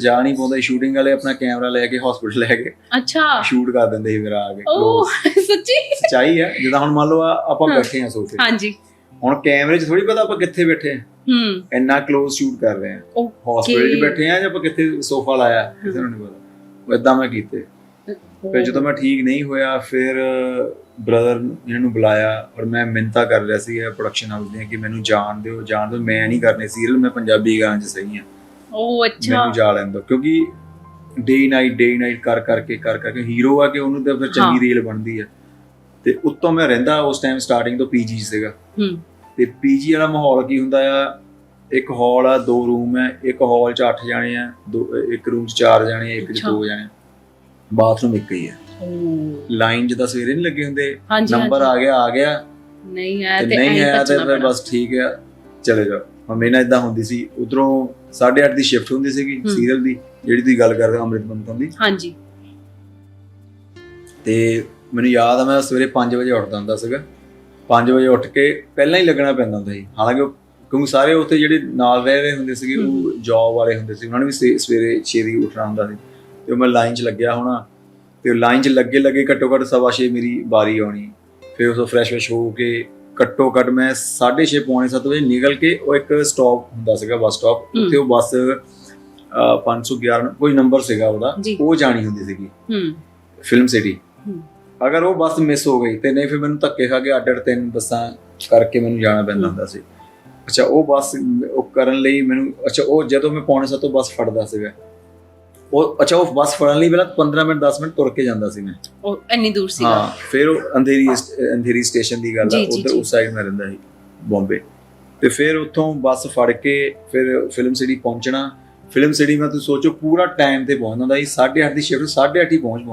ਜਾ ਨਹੀਂ ਪਾਉਂਦਾ ਸ਼ੂਟਿੰਗ ਵਾਲੇ ਆਪਣਾ ਕੈਮਰਾ ਲੈ ਕੇ ਹਸਪੀਟਲ ਲੈ ਕੇ ਅੱਛਾ। ਸ਼ੂਟ ਕਰ ਦਿੰਦੇ ਸੀ ਫਿਰ ਆ ਕੇ close। ਸੱਚੀ? ਸੱਚਾਈ ਹੈ ਜਿੱਦਾਂ ਹੁਣ ਮੰਨ ਲਓ ਆ- ਆਪਾਂ। ਬੈਠੇ ਹਾਂ ਸੋਫੇ ਹਾਂਜੀ। ਹੁਣ ਕੈਮਰੇ 'ਚ ਥੋੜੀ ਪਤਾ ਆਪਾਂ ਕਿੱਥੇ ਬੈਠੇ ਹਾਂ ਹੂੰ। ਇੰਨਾ ক্লোਜ਼ ਸ਼ੂਟ ਕਰ ਰਹੇ ਹਾਂ ਹਸਪੀਟਲ 'ਚ ਬੈਠੇ ਹਾਂ ਜਾਂ ਆਪਾਂ ਕਿੱਥੇ ਸੋਫਾ ਲਾਇਆ ਕਿਸੇ ਨੂੰ ਨਹੀਂ ਪਤਾ। ਉਹ ਇਦਾਂ ਮੈਂ ਕੀਤੇ। ਫਿਰ ਜਦੋਂ ਮੈਂ ਠੀਕ ਨਹੀਂ ਹੋਇਆ ਫਿਰ ਬ੍ਰਦਰ ਇਹਨੂੰ ਬੁਲਾਇਆ ਔਰ ਮੈਂ ਮਿੰਤਾ ਕਰ ਰਿਹਾ ਸੀ ਪ੍ਰੋਡਕਸ਼ਨ ਹਾਊਸ ਦੀਆਂ ਕਿ ਮੈਨੂੰ ਜਾਣ ਦਿਓ ਜਾਣ ਦਿਓ। ਮੈਂ ਨਹੀਂ ਕਰਨੇ ਸੀਰੀਅਲ ਮੈਂ ਪੰਜਾਬੀ ਗਾਣੇ 'ਚ ਸਹੀ ਹਾਂ ਉਹ ਅੱਛਾ। ਮੈਨੂੰ ਜਾ ਲੈਣ ਦਿਓ ਕਿਉਂਕਿ ਡੇ ਨਾਈਟ ਡੇ ਨਾਈਟ ਕਰ ਕਰਕੇ ਕਰ ਕਰਕੇ ਹੀਰੋ ਆ ਕਿ ਉਹਨੂੰ ਤਾਂ ਫਿਰ ਹਾਂ। ਚੰਗੀ ਰੀਲ ਬਣਦੀ ਹੈ ਤੇ ਉੱਤੋਂ ਮੈਂ ਰਹਿੰਦਾ ਉਸ ਟਾਈਮ ਸਟਾਰਟਿੰਗ ਤੋਂ ਪੀਜੀ ਸੀਗਾ। ਹੂੰ। ਤੇ ਪੀਜੀ ਵਾਲਾ ਮਾਹੌਲ ਕੀ ਹੁੰਦਾ ਆ? ਇੱਕ ਹਾਲ ਆ ਦੋ ਰੂਮ ਹੈ ਇੱਕ ਹਾਲ 'ਚ 8 ਜਾਣੇ ਆ ਦੋ ਇੱਕ ਰੂਮ 'ਚ 4 ਜਾਣੇ ਆ ਇੱਕ 'ਚ ਅੱਛਾ। 2 ਜਾਣੇ ਬਾਥਰੂਮ ਇੱਕ ਹੀ ਹੈ ਉਹ ਲਾਈਨ ਜਿੱਦਾਂ ਸਵੇਰੇ ਨਹੀਂ ਲੱਗੇ ਹੁੰਦੇ। ਹਾਂਜੀ ਨੰਬਰ ਆ ਗਿਆ ਆ ਗਿਆ। ਨਹੀਂ ਆਇਆ ਤੇ ਤੇ ਨਹੀਂ ਐਂ ਆਇਆ ਤੇ ਭੱਜਣਾ ਫਿਰ ਪੈਣਾ। ਬਸ ਠੀਕ ਹੈ ਚਲੇ ਜਾਓ। ਹਮੇ ਨਾਲ ਇਦਾਂ ਹੁੰਦੀ ਸੀ। ਉਧਰੋਂ 8:30 ਦੀ ਸ਼ਿਫਟ ਹੁੰਦੀ ਸੀਗੀ। ਸੀਰੀਅਲ ਦੀ ਜਿਹੜੀ ਤੁਸੀਂ ਗੱਲ ਕਰਦੇ ਹੋ ਅੰਮ੍ਰਿਤ ਦੀ। ਹਾਂਜੀ। ਤੇ ਮੈਨੂੰ ਯਾਦ ਆ ਮੈਂ ਸਵੇਰੇ 5 ਵਜੇ ਉੱਠਦਾ ਹੁੰਦਾ ਸੀਗਾ। 5 ਵਜੇ ਉੱਠ ਕੇ ਪਹਿਲਾਂ ਹੀ ਲੱਗਣਾ ਪੈਂਦਾ ਹੁੰਦਾ ਸੀ। ਹਾਲਾਂਕਿ ਉਹ- ਕਿਉਂਕਿ ਸਾਰੇ ਉੱਥੇ ਜਿਹੜੇ ਨਾਲ ਰਹਿ ਰਹੇ ਹੁੰਦੇ ਸੀਗੇ ਉਹ ਜੌਬ ਵਾਲੇ ਹੁੰਦੇ ਸੀ। ਉਹਨਾਂ ਨੂੰ ਵੀ ਸਵੇ- ਸਵੇਰੇ 6 ਵਜੇ ਉੱਠਣਾ ਹੁੰਦਾ ਸੀ। ਤੇ ਮੈਂ ਲਾਈਨ 'ਚ ਲੱਗਿਆ ਹੋਣਾ। ਤੇ ਲਾਈਨ 'ਚ ਲੱਗੇ ਲੱਗੇ ਘੱਟੋ ਘੱਟ ਸਵਾ ਛੇ ਮੇਰੀ ਵਾਰੀ ਆਉਣੀ। ਫਿਰ ਉਸ ਤੋਂ ਫਰੈਸ਼ ਫਰੈਸ਼ ਹੋ ਕੇ ਘੱਟੋ ਘੱਟ ਮੈਂ 6:30 ਪੌਣੇ 7 ਵਜੇ ਨਿਕਲ ਕੇ ਉਹ ਇੱਕ ਸਟਾਪ ਹੁੰਦਾ ਸੀਗਾ ਬੱਸ ਸਟਾਪ। ਉੱਥੇ ਉਹ ਬੱਸ ਅਹ, 511 ਕੋਈ ਨੰਬਰ ਸੀਗਾ ਉਹਦਾ। ਉਹ ਜਾਣੀ ਹੁੰਦੀ ਸੀਗੀ ਹੂੰ ਫਿਲਮ ਸਿਟੀ ਹੂੰ। ਅਗਰ ਉਹ ਬੱਸ ਮਿਸ ਹੋ ਗਈ ਤੇ ਨਹੀਂ ਫਿਰ ਮੈਨੂੰ ਧੱਕੇ ਖਾ ਕੇ ਅੱਡ ਅੱਡ ਤਿੰਨ ਬੱਸਾਂ ਕਰਕੇ ਮੈਨੂੰ ਜਾਣਾ ਪੈਂਦਾ ਹੁੰਦਾ ਸੀ ਅੱਛਾ ਉਹ ਬੱਸ ਉਹ ਕਰਨ ਲਈ ਮੈਨੂੰ ਅੱਛਾ ਉਹ ਜਦੋਂ ਮੈਂ ਪੌਣੇ ਸੱਤ ਤੋਂ ਬੱਸ ਫੜਦਾ ਸੀਗਾ ਉਹ ਅੱਛਾ ਉਹ ਬੱਸ ਫੜਨ ਲਈ ਪਹਿਲਾਂ 15 ਮਿੰਟ 10 ਮਿੰਟ ਤੁਰ ਕੇ ਜਾਂਦਾ ਸੀ ਮੈਂ। ਉਹ ਇੰਨੀ ਦੂਰ ਸੀਗਾ। ਹਾਂ ਫਿਰ ਉਹ ਅੰਧੇਰੀ ਅੰਧੇਰੀ ਸਟੇਸ਼ਨ ਦੀ ਗੱਲ ਆ ਉਧਰ। ਉਸ ਸਾਈਡ ਮੈਂ ਰਹਿੰਦਾ ਸੀ ਬੰਬੇ। ਤੇ ਫਿਰ ਉੱਥੋਂ ਬੱਸ ਫੜ ਕੇ ਫਿਰ ਫਿਲਮ ਸਿਟੀ ਪਹੁੰਚਣਾ। ਫਿਲਮ ਸਿਟੀ ਮੈਂ ਤੁਸੀਂ ਸੋਚੋ ਪੂਰਾ ਟਾਈਮ ਤੇ ਪਹੁੰਚਦਾ ਸੀ 8:30 ਦੀ ਸ਼ਿਫਟ 8:30 ਹੀ ਪਹੁੰਚ